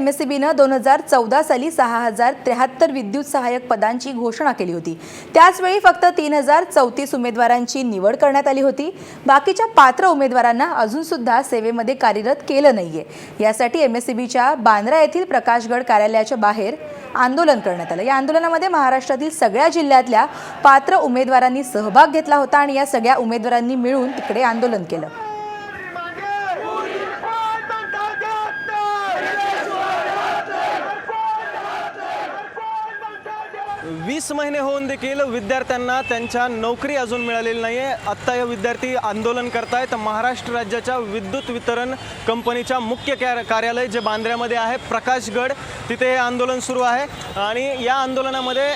M S C बीनं दोन हजार चौदा साली सहा हजार त्र्याहत्तर विद्युत सहाय्यक पदांची घोषणा केली होती. त्याचवेळी फक्त तीन हजार चौतीस उमेदवारांची निवड करण्यात आली होती. बाकीच्या पात्र उमेदवारांना अजूनसुद्धा सेवेमध्ये कार्यरत केलं नाहीये. यासाठी एम एस सी बीच्या बांद्रा येथील प्रकाशगड कार्यालयाच्या बाहेर आंदोलन करण्यात आलं. या आंदोलनामध्ये महाराष्ट्रातील सगळ्या जिल्ह्यातल्या पात्र उमेदवारांनी सहभाग घेतला होता आणि या सगळ्या उमेदवारांनी मिळून तिकडे आंदोलन केलं. वीस महिने होऊन देखील विद्यार्थ्यांना त्यांच्या नोकरी अजून मिळालेली नाही आहे आत्ता हे विद्यार्थी आंदोलन करतायत. महाराष्ट्र राज्याच्या विद्युत वितरण कंपनीच्या मुख्य क्या कार्यालय जे बांद्र्यामध्ये आहे प्रकाशगड तिथे हे आंदोलन सुरू आहे. आणि या आंदोलनामध्ये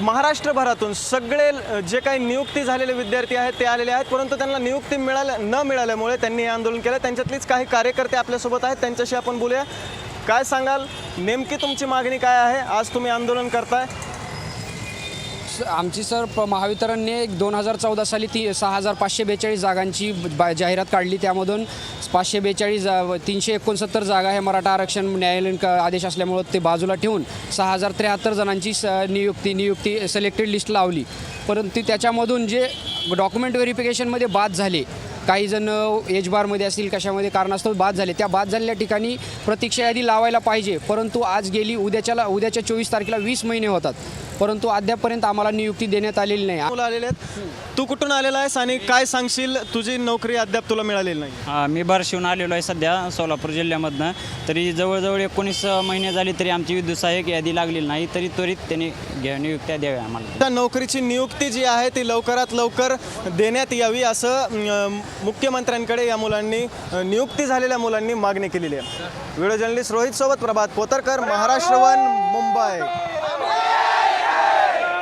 महाराष्ट्रभरातून सगळे जे काही नियुक्ती झालेले विद्यार्थी आहेत ते आलेले आहेत. परंतु त्यांना नियुक्ती मिळाल्या न मिळाल्यामुळे त्यांनी हे आंदोलन केलं. त्यांच्यातलीच काही कार्यकर्ते आपल्यासोबत आहेत. त्यांच्याशी आपण बोलूया. काय सांगाल? नेमकी तुमची मागणी काय आहे? आज तुम्ही आंदोलन करताय. आमची सर प महावितरणने दोन हजार चौदा साली ती सहा हजार पाचशे बेचाळीस जागांची बा जाहिरात काढली. त्यामधून पाचशे बेचाळीस जा तीनशे एकोणसत्तर जागा हे मराठा आरक्षण न्यायालयीन क- आदेश असल्यामुळं ते बाजूला ठेवून सहा हजार त्र्याहत्तर जणांची स नियुक्ती नियुक्ती सिलेक्टेड लिस्ट लावली. परंतु त्याच्यामधून जे डॉक्युमेंट व्हेरिफिकेशनमध्ये बाद झाले काही जण एज बारमध्ये असतील कशामध्ये कारणास्तव बाद झाले त्या बाद झालेल्या ठिकाणी प्रतीक्षा यादी लावायला पाहिजे. परंतु आज गेली उद्याच्याला उद्याच्या चोवीस तारखेला वीस महिने होतात. परंतु अद्यापपर्यंत आम्हाला नियुक्ती देण्यात आलेली नाही. मुलं आलेले आहेत. तू कुठून आलेला आहेस आणि काय सांगशील? तुझी नोकरी अद्याप तुला मिळालेली नाही. हा मी बार्शीहून आलेलो आहे सध्या सोलापूर जिल्ह्यामधनं. तरी जवळजवळ एकोणीस महिने झाले तरी आमची विद्युत सहाय्यक यादी लागलेली नाही तरी त्वरित त्यांनी घ्या नियुक्त्या द्याव्या आम्हाला. त्या नोकरीची नियुक्ती जी आहे ती लवकरात लवकर देण्यात यावी असं अं, मुख्यमंत्र्यांकडे या मुलांनी अं, नियुक्ती झालेल्या मुलांनी मागणी केलेली आहे. व्हिडिओ जर्नलिस्ट रोहित सोबत प्रभात पोतरकर महाराष्ट्र वन मुंबई.